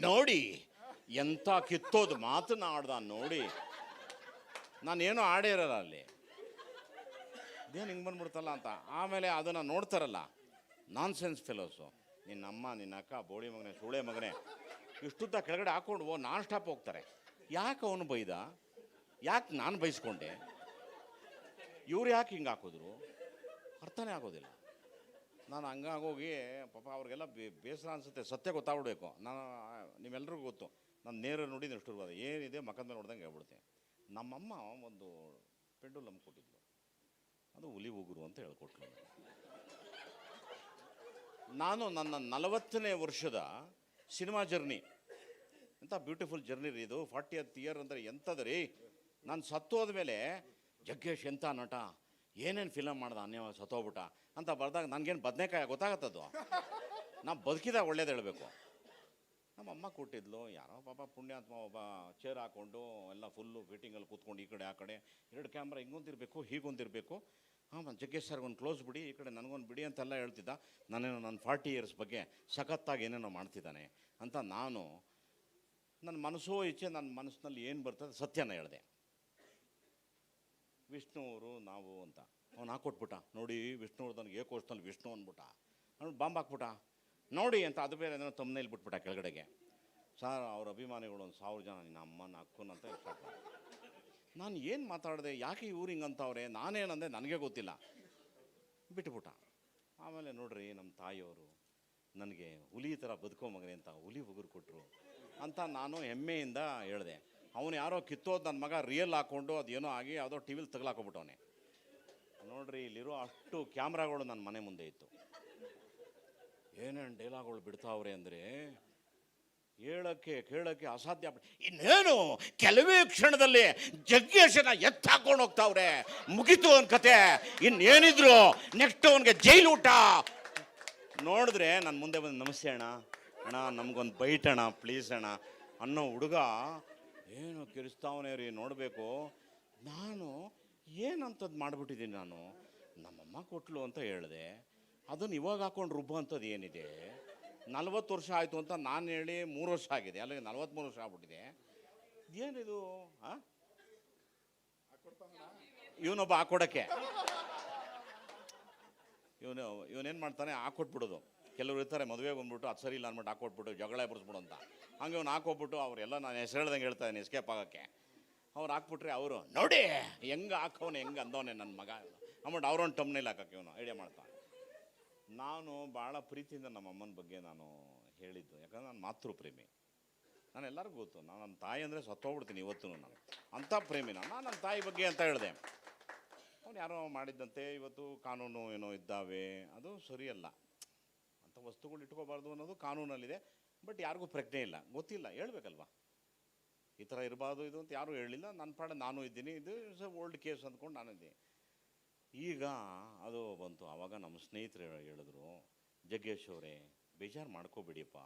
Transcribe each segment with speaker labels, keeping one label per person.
Speaker 1: ನೋಡಿ ಎಂಥ ಕಿತ್ತೋದು ಮಾತನಾಡ್ದ ನೋಡಿ. ನಾನೇನು ಆಡೇ ಇರಲ್ಲ ಅಲ್ಲಿ. ಏನು ಹಿಂಗೆ ಬಂದ್ಬಿಡ್ತಲ್ಲ ಅಂತ. ಆಮೇಲೆ ಅದನ್ನು ನೋಡ್ತಾರಲ್ಲ ನಾನ್ ಸೆನ್ಸ್ ಫೆಲೋಸು. ನಿನ್ನ ಅಮ್ಮ, ನಿನ್ನ ಅಕ್ಕ, ಬೋಳಿ ಮಗನೆ, ಸೂಳೆ ಮಗನೇ, ಇಷ್ಟುದ್ದ ಕೆಳಗಡೆ ಹಾಕೊಂಡು ನಾನ್ ಸ್ಟಾಪ್ ಹೋಗ್ತಾರೆ. ಯಾಕೆ ಅವನು ಬೈದ? ಯಾಕೆ ನಾನು ಬೈಸ್ಕೊಂಡೆ? ಇವ್ರು ಯಾಕೆ ಹಿಂಗೆ ಹಾಕಿದ್ರು? ಅರ್ಥನೇ ಆಗೋದಿಲ್ಲ. ನಾನು ಹಂಗಾಗೋಗಿ ಪಾಪ ಅವ್ರಿಗೆಲ್ಲ ಬೇಸರ ಅನಿಸುತ್ತೆ. ಸತ್ಯ ಗೊತ್ತಾಗ್ಬಿಡ್ಬೇಕು. ನಾನು ನಿಮ್ಮೆಲ್ಲರಿಗೂ ಗೊತ್ತು. ನಾನು ನೇರ ನೋಡಿ ಇಷ್ಟು ಏನಿದೆ ಮಕ್ಕದ ಮೇಲೆ ನೋಡ್ದಂಗೆ ಹೇಳ್ಬಿಡ್ತೀನಿ. ನಮ್ಮಮ್ಮ ಒಂದು ಪೆಂಡುಲಮ್ ಕೊಟ್ಟಿದ್ಲು. ಅದು ಹುಲಿ ಉಗುರು ಅಂತ ಹೇಳ್ಕೊಟ್ಲು ನಾನು ನನ್ನ ನಲವತ್ತನೇ ವರ್ಷದ ಸಿನಿಮಾ ಜರ್ನಿ. ಎಂಥ ಬ್ಯೂಟಿಫುಲ್ ಜರ್ನಿ ರೀ ಇದು. ಫಾರ್ಟಿ ಹತ್ ಇಯರ್ ಅಂದರೆ ಎಂಥದ್ದು ರೀ. ನಾನು ಹೋದ ಮೇಲೆ ಜಗ್ಗೇಶ್ ಎಂಥ ನಟ? ಏನೇನು ಫಿಲಮ್ ಮಾಡ್ದ? ಅನ್ಯವಾಗ ಸತ್ತೋಗ್ಬಿಟ್ಟ. ಅಂತ ಬರೆದಾಗ ನನಗೇನು ಬದನೆಕಾಯಿ ಗೊತ್ತಾಗತ್ತದು? ನಾನು ಬದುಕಿದಾಗ ಒಳ್ಳೇದು ಹೇಳಬೇಕು. ನಮ್ಮ ಅಮ್ಮ ಕೊಟ್ಟಿದ್ಲು. ಯಾರೋ ಪಾಪ ಪುಣ್ಯಾತ್ಮ ಒಬ್ಬ ಚೇರ್ ಹಾಕ್ಕೊಂಡು ಎಲ್ಲ ಫುಲ್ಲು ಫಿಟ್ಟಿಂಗಲ್ಲಿ ಕೂತ್ಕೊಂಡು ಈ ಕಡೆ, ಆ ಕಡೆ. ಎರಡು ಕ್ಯಾಮ್ರಾ ಹಿಂಗೊಂದಿರಬೇಕು, ಹೀಗೊಂದಿರಬೇಕು. ಹಾಂ ಜಗ್ಗೇಶ್ ಸರ್ ಒಂದು ಕ್ಲೋಸ್ ಬಿಡಿ, ಈ ಕಡೆ ನನಗೊಂದು ಬಿಡಿ ಅಂತೆಲ್ಲ ಹೇಳ್ತಿದ್ದ. ನಾನೇನೋ ನನ್ನ ಫಾರ್ಟಿ ಇಯರ್ಸ್ ಬಗ್ಗೆ ಸಖತ್ತಾಗಿ ಏನೇನೋ ಮಾಡ್ತಿದ್ದಾನೆ ಅಂತ ನಾನು ನನ್ನ ಮನಸ್ಸೋ ಇಚ್ಛೆ, ನನ್ನ ಮನಸ್ಸಿನಲ್ಲಿ ಏನು ಬರ್ತದೆ ಸತ್ಯನ ಹೇಳಿದೆ. ವಿಷ್ಣು ಅವರು ನಾವು ಅಂತ. ಅವ್ನು ಹಾಕೊಟ್ಬಿಟ್ಟ. ನೋಡಿ, ವಿಷ್ಣುವರ್ಧನ್ಗೆ ಏಕೋಷ್ನಲ್ಲಿ ವಿಷ್ಣು ಅಂದ್ಬಿಟ್ಟ. ಅವ್ನು ಬಾಂಬ್ ಹಾಕ್ಬಿಟ್ಟ. ನೋಡಿ ಅಂತ ಅದು ಬೇರೆ ಏನೋ ತಮ್ಮನೇಲಿ ಬಿಟ್ಬಿಟ್ಟ ಕೆಳಗಡೆಗೆ. ಸರ್, ಅವ್ರ ಅಭಿಮಾನಿಗಳು ಒಂದು ಸಾವಿರ ಜನ ನಿನ್ನ ಅಮ್ಮನ ಅಕ್ಕನ ಅಂತ ನಾನು ಏನು ಮಾತಾಡಿದೆ? ಯಾಕೆ ಇವ್ರು ಹಿಂಗಂತವ್ರೆ ನಾನೇನಂದೆ? ನನಗೆ ಗೊತ್ತಿಲ್ಲ. ಬಿಟ್ಬಿಟ್ಟ. ಆಮೇಲೆ ನೋಡ್ರಿ ನಮ್ಮ ತಾಯಿಯವರು ನನಗೆ ಹುಲಿ ಥರ ಬದುಕೋ ಮಗನೆ ಅಂತ ಹುಲಿ ಉಗುರು ಕೊಟ್ಟರು ಅಂತ ನಾನು ಹೆಮ್ಮೆಯಿಂದ ಹೇಳಿದೆ. ಅವನು ಯಾರೋ ಕಿತ್ತೋದು ನನ್ನ ಮಗ ರಿಯಲ್ ಹಾಕ್ಕೊಂಡು ಅದೇನೋ ಆಗಿ ಯಾವುದೋ ಟಿ ವಿಲಿ ತಗಲಾಕೊಬಿಟ್ಟವನೆ. ನೋಡ್ರಿ ಇಲ್ಲಿರೋ ಅಷ್ಟು ಕ್ಯಾಮ್ರಾಗಳು ನನ್ನ ಮನೆ ಮುಂದೆ ಇತ್ತು. ಏನೇನು ಡೈಲಾಗ್ಗಳು ಬಿಡ್ತಾವ್ರೆ ಅಂದರೆ ಹೇಳಕ್ಕೆ ಕೇಳಕ್ಕೆ ಅಸಾಧ್ಯ ಇನ್ನೇನು ಕೆಲವೇ ಕ್ಷಣದಲ್ಲಿ ಜಗ್ಗೇಶನ ಎತ್ತಾಕೊಂಡು ಹೋಗ್ತಾವ್ರೆ. ಮುಗಿತು ಅವನ ಕತೆ. ಇನ್ನೇನಿದ್ರು ನೆಕ್ಸ್ಟ್ ಅವನಿಗೆ ಜೈಲು ಊಟ. ನೋಡಿದ್ರೆ ನನ್ನ ಮುಂದೆ ಬಂದು ನಮಸ್ತೆ ಅಣ್ಣ. ಅಣ್ಣ, ನಮಗೊಂದು ಬೈಟ್ ಅಣ್ಣ ಪ್ಲೀಸ್ ಅಣ್ಣ. ಅನ್ನೋ ಹುಡುಗ ಏನು ಕಿರಿಸ್ತಾವನೇ ರೀ, ನೋಡಬೇಕು. ನಾನು ಏನಂತದ್ದು ಮಾಡಿಬಿಟ್ಟಿದ್ದೀನಿ ನಾನು? ನಮ್ಮಮ್ಮ ಕೊಟ್ಲು ಅಂತ ಹೇಳಿದೆ. ಅದನ್ನು ಇವಾಗ ಹಾಕೊಂಡು ರುಬ್ಬೋ ಅಂಥದ್ದು ಏನಿದೆ? ನಲ್ವತ್ತು ವರ್ಷ ಆಯಿತು ಅಂತ ನಾನು ಹೇಳಿ ಮೂರು ವರ್ಷ ಆಗಿದೆ. ಅಲ್ಲಿಗೆ ನಲ್ವತ್ತ್ಮೂರು ವರ್ಷ ಆಗ್ಬಿಟ್ಟಿದೆ. ಏನಿದು ಹಾಂ ಇವನೊಬ್ಬ ಹಾಕೊಡಕ್ಕೆ. ಇವನು, ಇವನೇನು ಮಾಡ್ತಾನೆ? ಹಾಕೊಟ್ಬಿಡೋದು. ಕೆಲವರು ಇರ್ತಾರೆ, ಮದುವೆ ಬಂದ್ಬಿಟ್ಟು, ಅದು ಸರಿ ಇಲ್ಲ ಅಂದ್ಬಿಟ್ಟು ಹಾಕೊಟ್ಬಿಟ್ಟು ಜಗಳ ಬರ್ಸ್ಬಿಡು ಅಂತ. ಹಂಗೆ ಅವ್ನು ಹಾಕೋಬಿಟ್ಟು ಅವರೆಲ್ಲ ನಾನು ಹೆಸರು ಹೇಳ್ದಂಗೆ ಹೇಳ್ತಾ ಇದ್ದೀನಿ ಎಸ್ಕೇಪ್ ಆಗೋಕ್ಕೆ. ಅವ್ರು ಹಾಕ್ಬಿಟ್ರೆ ಅವರು, ನೋಡಿ, ಹೆಂಗೆ ಹಾಕೋನೆ ಹೆಂಗೆ ಅಂದವನೆ ನನ್ನ ಮಗ. ಅಂದ್ಬಿಟ್ಟು ಅವ್ರೊಂದು ಟಮ್ನೇಲಿ ಹಾಕಕ್ಕೆ ಇವನು ಐಡಿಯಾ ಮಾಡ್ತಾನೆ ನಾನು ಭಾಳ ಪ್ರೀತಿಯಿಂದ ನಮ್ಮ ಅಮ್ಮನ ಬಗ್ಗೆ ನಾನು ಹೇಳಿದ್ದು, ಯಾಕಂದ್ರೆ ನಾನು ಮಾತೃ ಪ್ರೇಮಿ ನಾನು ಎಲ್ಲರಿಗೂ ಗೊತ್ತು, ನಾನು ನನ್ನ ತಾಯಿ ಅಂದರೆ ಸತ್ತೋಗ್ಬಿಡ್ತೀನಿ ಇವತ್ತು ನಾನು. ಅಂಥ ಪ್ರೇಮಿ ನಾನು ನಾನು ನನ್ನ ತಾಯಿ ಬಗ್ಗೆ ಅಂತ ಹೇಳಿದೆ. ಅವ್ನು ಯಾರೋ ಮಾಡಿದ್ದಂತೆ, ಇವತ್ತು ಕಾನೂನು ಏನೋ ಇದ್ದಾವೆ, ಅದು ಸರಿಯಲ್ಲ. ವಸ್ತುಗಳು ಇಟ್ಕೋಬಾರ್ದು ಅನ್ನೋದು ಕಾನೂನಲ್ಲಿದೆ, ಬಟ್ ಯಾರಿಗೂ ಪ್ರಜ್ಞೆ ಇಲ್ಲ. ಗೊತ್ತಿಲ್ಲ, ಹೇಳ್ಬೇಕಲ್ವಾ? ಈ ಥರ ಇರಬಾರ್ದು ಇದು ಅಂತ ಯಾರೂ ಹೇಳಿಲ್ಲ ನನ್ನ ಪಾಡ ನಾನು ಇದ್ದೀನಿ. ಇದು ಇಸ್ ಓಲ್ಡ್ ಕೇಸ್ ಅಂದ್ಕೊಂಡು ನಾನು ಇದ್ದೀನಿ. ಈಗ ಅದು ಬಂತು. ಆವಾಗ ನಮ್ಮ ಸ್ನೇಹಿತರು ಹೇಳಿದ್ರು, ಜಗ್ಗೇಶ್ ಅವರೇ, ಬೇಜಾರು ಮಾಡ್ಕೋಬೇಡಿಯಪ್ಪ.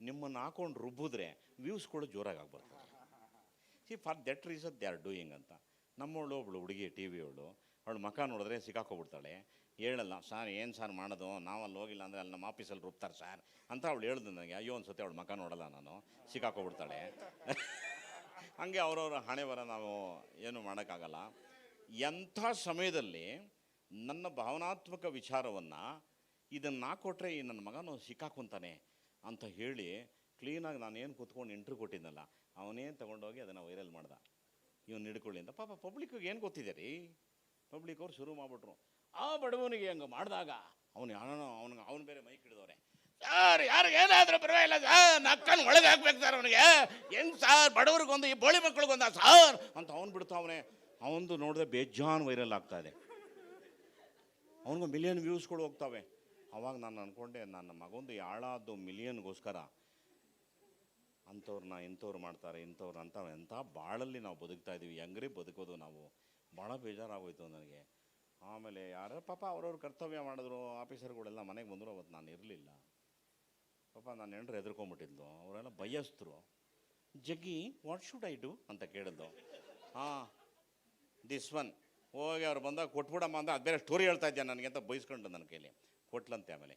Speaker 1: ನಿಮ್ಮನ್ನು ಹಾಕೊಂಡು ರುಬ್ಬಿದ್ರೆ ವ್ಯೂಸ್ಗಳು ಜೋರಾಗಿ ಆಗ್ಬರ್ತವೆ see for that reason they are doing ಅಂತ. ನಮ್ಮವಳು ಒಬ್ಳು ಹುಡುಗಿ, ಟಿ ವಿ ಅವಳು ಮಖ ನೋಡಿದ್ರೆ ಸಿಕ್ಕಾಕೋಗ್ಬಿಡ್ತಾಳೆ ಹೇಳಲ್ಲ, ಸರ್, ಏನು ಸರ್ ಮಾಡೋದು? ನಾವು ಅಲ್ಲಿ ಹೋಗಿಲ್ಲ ಅಂದರೆ ಅಲ್ಲಿ ನಮ್ಮ ಆಫೀಸಲ್ಲಿ ರುಬ್ತಾರೆ ಸರ್. ಅಂತ ಅವಳು ಹೇಳ್ದು ನನಗೆ, ಅಯ್ಯೋ, ಅನ್ಸುತ್ತೆ, ಅವಳು ಮಕ ನೋಡಲ್ಲ ನಾನು. ಸಿಕ್ಕಾಕೋಗ್ಬಿಡ್ತಾಳೆ ಹಾಗೆ ಅವರವರ ಹಣೆ ಬರ ನಾವು ಏನು ಮಾಡೋಕ್ಕಾಗಲ್ಲ. ಎಂಥ ಸಮಯದಲ್ಲಿ ನನ್ನ ಭಾವನಾತ್ಮಕ ವಿಚಾರವನ್ನು, ಇದನ್ನು ನಾ ಕೊಟ್ಟರೆ ಈ ನನ್ನ ಮಗನು ಸಿಕ್ಕಾಕೊಂತಾನೆ ಅಂತ ಹೇಳಿ ಕ್ಲೀನಾಗಿ ನಾನು ಏನು ಕೂತ್ಕೊಂಡು ಇಂಟ್ರ್ಯೂ ಕೊಟ್ಟಿದ್ದಲ್ಲ ಅವನೇ ತೊಗೊಂಡೋಗಿ ಅದನ್ನು ವೈರಲ್ ಮಾಡ್ದ. ಇವನು ಹಿಡ್ಕೊಳ್ಳಿ ಅಂತ. ಪಾಪ ಪಬ್ಲಿಕ್ಕಿಗೆ ಏನು ಗೊತ್ತಿದೆ ರೀ? ಪಬ್ಲಿಕ್ ಅವ್ರು ಶುರು ಮಾಡಿಬಿಟ್ರು. ಆ ಬಡವನಿಗೆ ಹಂಗೆ ಮಾಡಿದಾಗ ಅವನು ಯಾರೋ ಅವನಿಗೆ ಅವನು ಬೇರೆ ಮೈಕ್ ಹಿಡಿದವ್ರೆ ಸರ್ ಯಾರು ಏನಾದರೂ ಪರವಾಗಿಲ್ಲ ಸರ್ ನಕ್ಕನ್ನು ಒಳಗೆ ಹಾಕ್ಬೇಕು ಸರ್ ಅವನಿಗೆ. ಹೆಂಗ್ ಸರ್, ಬಡವ್ರಿಗೊಂದು, ಈ ಬೋಳಿ ಮಕ್ಳಿಗೊಂದ ಸರ್? ಅಂತ ಅವ್ನು ಬಿಡ್ತಾವನೆ ಅವನದು ನೋಡಿದ್ರೆ ಬೇಜಾನ್ ವೈರಲ್ ಆಗ್ತಾ ಇದೆ. ಅವನಿಗೆ ಮಿಲಿಯನ್ ವ್ಯೂಸ್ಗಳು ಹೋಗ್ತಾವೆ. ಅವಾಗ ನಾನು ಅಂದ್ಕೊಂಡೆ ನನ್ನ ಮಗೊಂದು ಯಾಳಾದ್ದು ಮಿಲಿಯನ್ಗೋಸ್ಕರ ಅಂಥವ್ರನ್ನ ಇಂಥವ್ರು ಮಾಡ್ತಾರೆ, ಇಂಥವ್ರು ಅಂತ ಎಂಥ ಬಾಳಲ್ಲಿ ನಾವು ಬದುಕ್ತಾ ಇದ್ದೀವಿ ಹೆಂಗ್ರಿ ಬದುಕೋದು ನಾವು? ಭಾಳ ಬೇಜಾರಾಗೋಯ್ತು ನನಗೆ. ಆಮೇಲೆ ಯಾರೋ ಪಾಪ ಅವ್ರವ್ರ ಕರ್ತವ್ಯ ಮಾಡಿದ್ರು, ಆಫೀಸರ್ಗಳೆಲ್ಲ ಮನೆಗೆ ಬಂದರು, ಅವತ್ತು ನಾನು ಇರಲಿಲ್ಲ. ಪಾಪ ನಾನು ಹೆಂಡ್ರು ಹೆದರ್ಕೊಂಬಿಟ್ಟಿದ್ಲು. ಅವರೆಲ್ಲ ಬಯಸ್ತರು. ಜಗ್ಗಿ ವಾಟ್ ಶುಡ್ ಐ ಡು ಅಂತ ಕೇಳಿದ್ದು ಹಾಂ ದಿಸ್ ಒನ್ ಹೋಗಿ ಅವ್ರು ಬಂದಾಗ, ಕೊಟ್ಬಿಡಮ್ಮ ಅಂತ ಅದು ಬೇರೆ ಸ್ಟೋರಿ ಹೇಳ್ತಾ ಇದ್ದೆ ನನಗೆ? ಅಂತ ಬೈಸ್ಕೊಂಡು ನನ್ನ ಕೈಲಿ. ಕೊಟ್ಲಂತೆ ಆಮೇಲೆ.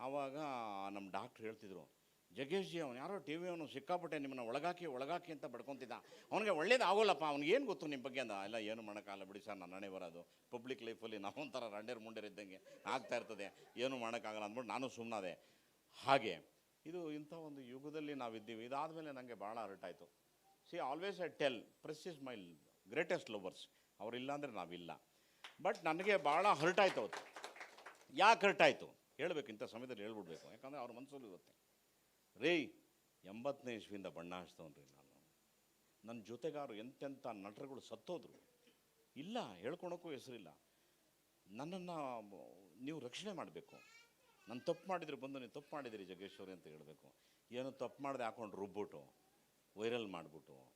Speaker 1: ಆವಾಗ ನಮ್ಮ ಡಾಕ್ಟ್ರು ಹೇಳ್ತಿದ್ರು ಜಗ್ಗೇಶ್ ಜಿ ಅವನು ಯಾರೋ ಟಿ ವಿ ಅವನು ಸಿಕ್ಕಾಪಟ್ಟೆ ನಿಮ್ಮನ್ನು ಒಳಗಾಕಿ ಒಳಗಾಕಿ ಅಂತ ಬಡ್ಕೊತಿದ್ದ ಅವನಿಗೆ ಒಳ್ಳೇದು ಆಗೋಲ್ಲಪ್ಪ ಅವ್ನಿಗೆ ಏನು ಗೊತ್ತು ನಿಮ್ಮ ಬಗ್ಗೆ ಅಂದ. ಎಲ್ಲ ಏನು ಮಾಡೋಕ್ಕಾಗಲ್ಲ ಬಿಡಿ ಸರ್ ನನ್ನ ಹಣೆ ಬರೋದು. ಪಬ್ಲಿಕ್ ಲೈಫಲ್ಲಿ ನಾವೊಂಥರ ರಂಡೇರ್ ಮುಂಡೇರ್ ಇದ್ದಂಗೆ ಆಗ್ತಾ ಇರ್ತದೆ. ಏನು ಮಾಡೋಕ್ಕಾಗಲ್ಲ ಅಂದ್ಬಿಟ್ಟು ನಾನು ಸುಮ್ಮನಾದೆ ಹಾಗೆ, ಇದು ಇಂಥ ಒಂದು ಯುಗದಲ್ಲಿ ನಾವಿದ್ದೀವಿ. ಇದಾದಮೇಲೆ ನನಗೆ ಭಾಳ ಹರ್ಟಾಯಿತು see always I tell press is my greatest lovers ಅವರಿಲ್ಲ ಅಂದರೆ ನಾವಿಲ್ಲ. ಬಟ್ ನನಗೆ ಭಾಳ ಹರ್ಟಾಯಿತು ಅವತ್ತು. ಯಾಕೆ ಹರ್ಟಾಯಿತು? ಹೇಳ್ಬೇಕು, ಇಂಥ ಸಮಯದಲ್ಲಿ ಹೇಳ್ಬಿಡ್ಬೇಕು. ಯಾಕಂದರೆ ಅವ್ರ ಮನಸ್ಸಲ್ಲಿ ಇರುತ್ತೆ ರೀ, ಎಂಬತ್ತನೇ ಇಸ್ವಿಯಿಂದ ಬಣ್ಣ ಹಚ್ತವನ್ರಿ ನಾನು. ನನ್ನ ಜೊತೆಗಾರು ಎಂತೆಂಥ ನಟರುಗಳು ಸತ್ತೋದ್ರು. ಇಲ್ಲ ಹೇಳ್ಕೊಳಕ್ಕೂ ಹೆಸರಿಲ್ಲ. ನನ್ನನ್ನು ನೀವು ರಕ್ಷಣೆ ಮಾಡಬೇಕು. ನಾನು ತಪ್ಪು ಮಾಡಿದ್ರೆ ಬಂದು ನೀವು ತಪ್ಪು ಮಾಡಿದಿರಿ ಜಗೇಶ್ವರಿ ಅಂತ ಹೇಳಬೇಕು. ಏನೋ ತಪ್ಪು ಮಾಡದೆ ಹಾಕೊಂಡು ರುಬ್ಬಿಟ್ಟು, ವೈರಲ್ ಮಾಡಿಬಿಟ್ಟು.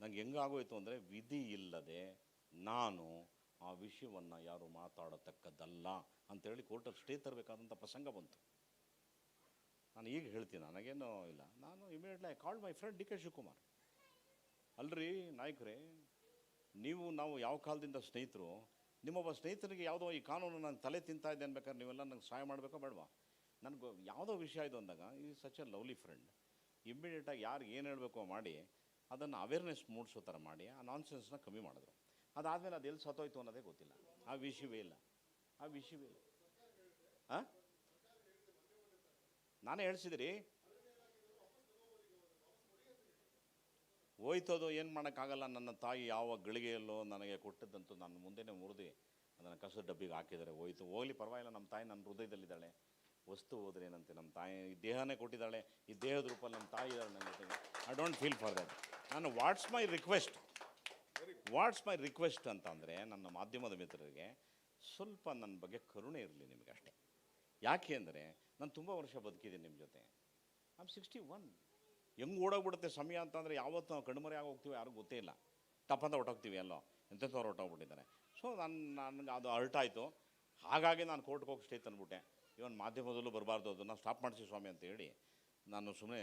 Speaker 1: ನಂಗೆ ಹೆಂಗಾಗೋಯ್ತು ಅಂದರೆ ವಿಧಿ ಇಲ್ಲದೆ ನಾನು ಆ ವಿಷಯವನ್ನು ಯಾರು ಮಾತಾಡತಕ್ಕದ್ದಲ್ಲ ಅಂತೇಳಿ ಕೋರ್ಟಲ್ಲಿ ಸ್ಟೇ ತರಬೇಕಾದಂಥ ಪ್ರಸಂಗ ಬಂತು. ನಾನು ಈಗ ಹೇಳ್ತೀನಿ, ನನಗೇನು ಇಲ್ಲ. ನಾನು immediately I called my friend D K Shivakumar ಅಲ್ರಿ ನಾಯಕರೇ, ನೀವು ನಾವು ಯಾವ ಕಾಲದಿಂದ ಸ್ನೇಹಿತರು, ನಿಮ್ಮೊಬ್ಬ ಸ್ನೇಹಿತರಿಗೆ ಯಾವುದೋ ಈ ಕಾನೂನು ನಾನು ತಲೆ ತಿಂತಾ ಇದೆ ಅನ್ಬೇಕಾದ್ರೆ ನೀವೆಲ್ಲ ನಂಗೆ ಸಹಾಯ ಮಾಡಬೇಕೋ ಬೇಡವಾ? ನನಗೆ ಯಾವುದೋ ವಿಷಯ ಇದು ಅಂದಾಗ ಈ ಸಚ್ ಎ ಲವ್ಲಿ ಫ್ರೆಂಡ್ ಇಮ್ಮಿಡಿಯೇಟಾಗಿ ಯಾರು ಏನು ಹೇಳಬೇಕೋ ಮಾಡಿ, ಅದನ್ನು ಅವೇರ್ನೆಸ್ ಮೂಡಿಸೋ ಥರ ಮಾಡಿ, ಆ ನಾನ್ಸೆನ್ಸ್ನ ಕಮ್ಮಿ ಮಾಡಿದ್ರು. ಅದಾದಮೇಲೆ ಅದು ಎಲ್ಲಿ ಸತ್ತೋಯ್ತು ಅನ್ನೋದೇ ಗೊತ್ತಿಲ್ಲ. ಆ ವಿಷಯವೇ ಇಲ್ಲ. ಆ ವಿಷಯವೇ ಇಲ್ಲ. ಹಾಂ ನಾನೇ ಹೇಳ್ಸಿದ್ರಿ. ಹೋಯ್ತದು ಏನು ಮಾಡೋಕ್ಕಾಗಲ್ಲ, ನನ್ನ ತಾಯಿ ಯಾವ ಗಳಿಗೆಯಲ್ಲೋ ನನಗೆ ಕೊಟ್ಟಿದ್ದಂತೂ ನನ್ನ ಮುಂದೆನೇ ಮುರಿದು ಅದನ್ನು ಕಸದ ಡಬ್ಬಿಗೆ ಹಾಕಿದರೆ ಹೋಯ್ತು, ಹೋಗಲಿ, ಪರವಾಗಿಲ್ಲ, ನಮ್ಮ ತಾಯಿ ನನ್ನ ಹೃದಯದಲ್ಲಿದ್ದಾಳೆ. ವಸ್ತು ಹೋದ್ರೆ ಏನಂತೆ, ನಮ್ಮ ತಾಯಿ ಈ ದೇಹನೇ ಕೊಟ್ಟಿದ್ದಾಳೆ, ಈ ದೇಹದ ರೂಪದಲ್ಲಿ ನಮ್ಮ ತಾಯಿ ಇದ್ದಾಳೆ ನನ್ನ ಜೊತೆಗೆ. I don't feel for that ನಾನು what's my request what's my request ಅಂತ ಅಂದರೆ ನನ್ನ ಮಾಧ್ಯಮದ ಮಿತ್ರರಿಗೆ ಸ್ವಲ್ಪ ನನ್ನ ಬಗ್ಗೆ ಕರುಣೆ ಇರಲಿ ನಿಮಗೆ ಅಷ್ಟೇ. ಯಾಕೆ ಅಂದರೆ ನಾನು ತುಂಬ ವರ್ಷ ಬದುಕಿದ್ದೀನಿ ನಿಮ್ಮ ಜೊತೆ. ಆಮ್ ಸಿಕ್ಸ್ಟಿ ಒನ್ ಹೆಂಗೆ ಓಡೋಗ್ಬಿಡುತ್ತೆ ಸಮಯ ಅಂತಂದರೆ ಯಾವತ್ತು ನಾವು ಕಣ್ಮರೆ ಆಗಿ ಹೋಗ್ತೀವಿ ಯಾರಿಗೂ ಗೊತ್ತೇ ಇಲ್ಲ. ತಪ್ಪಂತ ಹೊಟ್ಟೋಗ್ತೀವಿ ಎಲ್ಲೋ. ಎಂಥವ್ರು ಹೊಟ್ಟೋಗ್ಬಿಟ್ಟಿದ್ದಾರೆ ಸೊ ನಾನು ನನಗೆ ಅದು ಅರ್ಟ್ ಆಯಿತು ಹಾಗಾಗಿ ನಾನು ಕೋರ್ಟ್ಗೆ ಹೋಗಿ ಸ್ಟೇ ತಂದ್ಬಿಟ್ಟೆ. ಇವನ್ ಮಾಧ್ಯಮದಲ್ಲೂ ಬರಬಾರ್ದು, ಅದನ್ನು ಸ್ಟಾಪ್ ಮಾಡಿಸಿ ಸ್ವಾಮಿ ಅಂತ ಹೇಳಿ ನಾನು ಸುಮ್ಮನೆ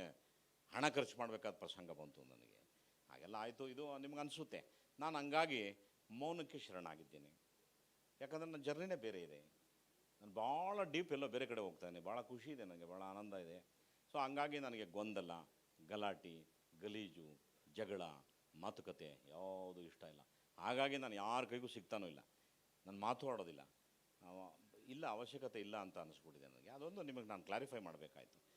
Speaker 1: ಹಣ ಖರ್ಚು ಮಾಡಬೇಕಾದ ಪ್ರಸಂಗ ಬಂತು ನನಗೆ. ಹಾಗೆಲ್ಲ ಆಯಿತು. ಇದು ನಿಮ್ಗೆ ಅನಿಸುತ್ತೆ. ನಾನು ಹಂಗಾಗಿ ಮೌನಕ್ಕೆ ಶರಣಾಗಿದ್ದೀನಿ. ಯಾಕಂದರೆ ನನ್ನ ಜರ್ನಿನೇ ಬೇರೆ ಇದೆ. ನಾನು ಭಾಳ ಡೀಪ್ ಎಲ್ಲೋ ಬೇರೆ ಕಡೆ ಹೋಗ್ತಾನೆ ಭಾಳ ಖುಷಿ ಇದೆ ನನಗೆ, ಭಾಳ ಆನಂದ ಇದೆ. ಸೊ ಹಂಗಾಗಿ ನನಗೆ ಗೊಂದಲ, ಗಲಾಟೆ, ಗಲೀಜು, ಜಗಳ, ಮಾತುಕತೆ ಯಾವುದು ಇಷ್ಟ ಇಲ್ಲ. ಹಾಗಾಗಿ ನಾನು ಯಾರ ಕೈಗೂ ಸಿಗ್ತಾನೂ ಇಲ್ಲ. ನಾನು ಮಾತು ಆಡೋದಿಲ್ಲ. ಇಲ್ಲ, ಅವಶ್ಯಕತೆ ಇಲ್ಲ ಅಂತ ಅನಿಸ್ಬಿಟ್ಟಿದೆ ನನಗೆ. ಅದೊಂದು ನಿಮಗೆ ನಾನು ಕ್ಲಾರಿಫೈ ಮಾಡಬೇಕಾಯ್ತು.